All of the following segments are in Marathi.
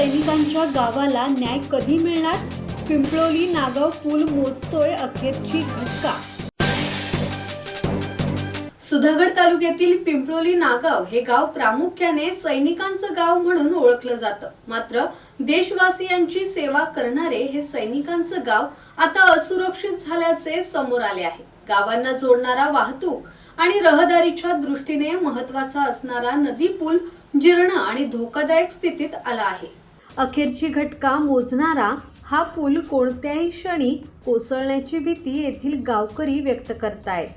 सैनिकांच्या गावाला न्याय कधी मिळणार? पिंपळोली नागाव पूल मोजतोय अखेरची धक्का. सुधागड तालुक्यातील पिंपळोली नागाव हे गाव प्रामुख्याने सैनिकांचं गाव म्हणून ओळखलं जातं. मात्र देशवासियांची सेवा करणारे हे सैनिकांचं गाव आता असुरक्षित झाल्याचे समोर आले आहे. गावांना जोडणारा वाहतूक आणि रहदारीच्या दृष्टीने महत्त्वाचा असणारा नदी पूल जीर्ण आणि धोकादायक स्थितीत आला आहे. अखेरची घटका मोजणारा हा पूल कोणत्याही क्षणी कोसळण्याची भीती येथील गावकरी व्यक्त करतायत.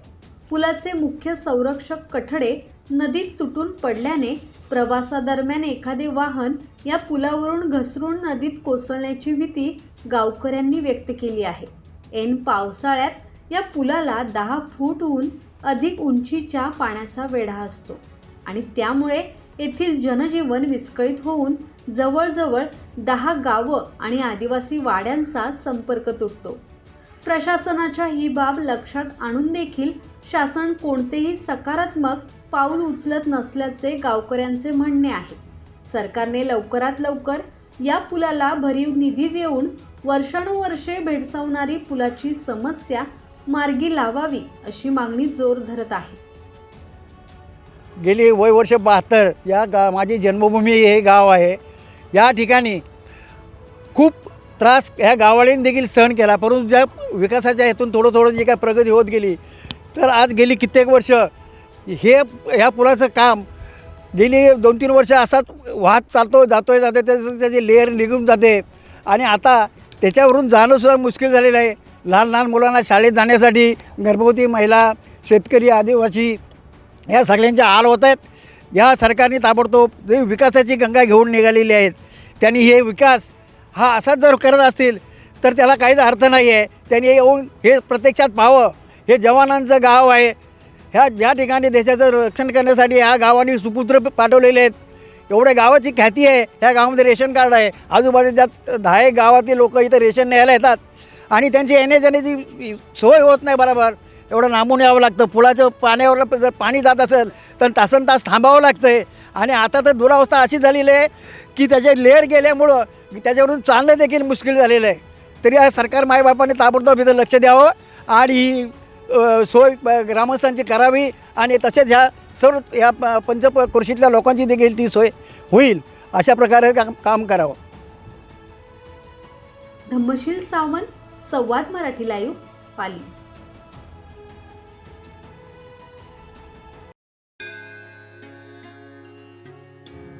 पुलाचे मुख्य संरक्षक कठडे नदीत तुटून पडल्याने प्रवासादरम्यान एखादे वाहन या पुलावरून घसरून नदीत कोसळण्याची भीती गावकऱ्यांनी व्यक्त केली आहे. ऐन पावसाळ्यात या पुलाला दहा फूटहून अधिक उंचीच्या पाण्याचा वेढा असतो आणि त्यामुळे येथील जनजीवन विस्कळीत होऊन जवळजवळ दहा गावं आणि आदिवासी वाड्यांचा संपर्क तुटतो. प्रशासनाच्या ही बाब लक्षात आणून देखील शासन कोणतेही सकारात्मक पाऊल उचलत नसल्याचे गावकऱ्यांचे म्हणणे आहे. सरकारने लवकरात लवकर या पुलाला भरीव निधी देऊन वर्षानुवर्षे भेडसावणारी पुलाची समस्या मार्गी लावावी अशी मागणी जोर धरत आहे. गेली वय वर्ष बहात्तर या गा माझी जन्मभूमी हे गाव आहे. या ठिकाणी खूप त्रास ह्या गावाळीने देखील सहन केला. परंतु ज्या विकासाच्या हेतून थोडं थोडं जी काय प्रगती होत गेली तर आज गेली कित्येक वर्ष हे ह्या पुलाचं काम गेली दोन तीन वर्ष असाच वाहत चालतो जातोय जातोय त्याचं त्याची लेअर निघून जाते. आणि आता त्याच्यावरून जाणंसुद्धा मुश्किल झालेलं आहे. लहान लहान मुलांना शाळेत जाण्यासाठी गर्भवती महिला शेतकरी आदिवासी या सगळ्यांच्या हाल होत आहेत. या सरकारने ताबडतोब जे विकासाची गंगा घेऊन निघालेली आहेत त्यांनी हे विकास हा असाच जर करत असतील तर त्याला काहीच अर्थ नाही आहे. त्यांनी येऊन हे प्रत्यक्षात पाहावं. हे जवानांचं गाव आहे. ह्या ज्या ठिकाणी देशाचं रक्षण करण्यासाठी ह्या गावांनी सुपुत्र पाठवलेले आहेत. एवढ्या गावाची ख्याती आहे. ह्या गावामध्ये रेशन कार्ड आहे. आजूबाजूच्या दहा एक गावातील लोक इथं रेशन न्यायला येतात. आणि त्यांची येण्याजाण्याची सोय होत नाही बरोबर. एवढं नामून यावं लागतं. पुलाच्या पाण्यावर जर पाणी जात असेल तर तासन तास थांबावं लागतं आहे आणि आता तर दुरावस्था अशी झालेली आहे की त्याचे लेअर गेल्यामुळं त्याच्यावरून चालणं देखील मुश्किल झालेलं आहे. तरी या सरकार मायबापाने ताबडतोब इथं लक्ष द्यावं आणि ही सोय ग्रामस्थांची करावी आणि तसेच ह्या सर्व या प- पंचकृषीतल्या लोकांची देखील ती सोय होईल अशा प्रकारे काम काम करावं. धम्मशील सावंत संवाद मराठी लाईव्ह पाली.